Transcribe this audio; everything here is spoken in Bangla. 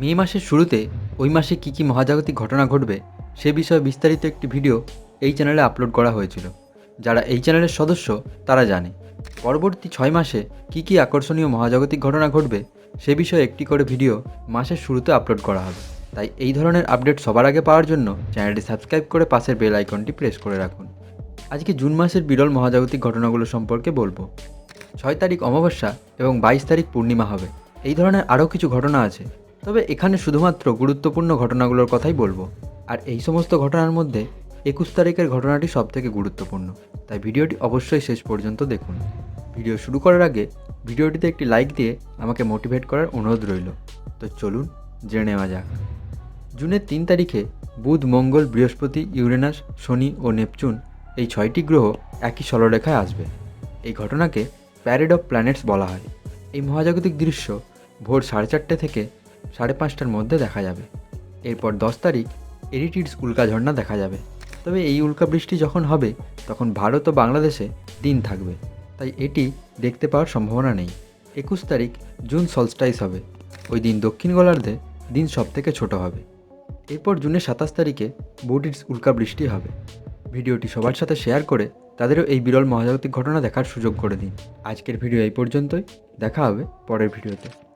মে মাসের শুরুতে ওই মাসে কী কী মহাজাগতিক ঘটনা ঘটবে সে বিষয়ে বিস্তারিত একটি ভিডিও এই চ্যানেলে আপলোড করা হয়েছিল। যারা এই চ্যানেলের সদস্য, তারা জানে। পরবর্তী ছয় মাসে কী কী আকর্ষণীয় মহাজাগতিক ঘটনা ঘটবে সে বিষয়ে একটি করে ভিডিও মাসের শুরুতে আপলোড করা হবে। তাই এই ধরনের আপডেট সবার আগে পাওয়ার জন্য চ্যানেলটি সাবস্ক্রাইব করে পাশের বেল আইকনটি প্রেস করে রাখুন। আজকে জুন মাসের বিরল মহাজাগতিক ঘটনাগুলো সম্পর্কে বলব। ছয় তারিখ অমাবস্যা এবং বাইশ তারিখ পূর্ণিমা হবে। এই ধরনের আরও কিছু ঘটনা আছে তবে এখানে শুধুমাত্র গুরুত্বপূর্ণ ঘটনাগুলোর কথাই বলব। আর এই সমস্ত ঘটনার মধ্যে একুশ তারিখের ঘটনাটি সবথেকে গুরুত্বপূর্ণ। তাই ভিডিওটি অবশ্যই শেষ পর্যন্ত দেখুন। ভিডিও শুরু করার আগে ভিডিওটিতে একটি লাইক দিয়ে আমাকে মোটিভেট করার অনুরোধ রইল। তো চলুন জেনে নেওয়া যাক। জুনের তিন তারিখে বুধ, মঙ্গল, বৃহস্পতি, ইউরেনাস, শনি ও নেপচুন এই ছয়টি গ্রহ একই সরলরেখায় আসবে। এই ঘটনাকে প্যারেড অফ প্ল্যানেটস বলা হয়। এই মহাজাগতিক দৃশ্য ভোর সাড়ে চারটে থেকে সাড়ে পাঁচটার মধ্যে দেখা যাবে। এরপর দশ তারিখ এরিটিডস উল্কাঝর্ণা দেখা যাবে। তবে এই উল্কা বৃষ্টি যখন হবে, তখন ভারত ও বাংলাদেশে দিন থাকবে। তাই এটি দেখতে পাওয়ার সম্ভাবনা নেই। একুশ তারিখ জুন সলস্টাইস হবে। ওই দিন দক্ষিণ গোলার্ধে দিন সব থেকে ছোট হবে। এরপর জুনের সাতাশ তারিখে বুডিটস উল্কা বৃষ্টি হবে। ভিডিওটি সবার সাথে শেয়ার করে তাদেরও এই বিরল মহাজাগতিক ঘটনা দেখার সুযোগ করে দিন। আজকের ভিডিও এই পর্যন্তই। দেখা হবে পরের ভিডিওতে।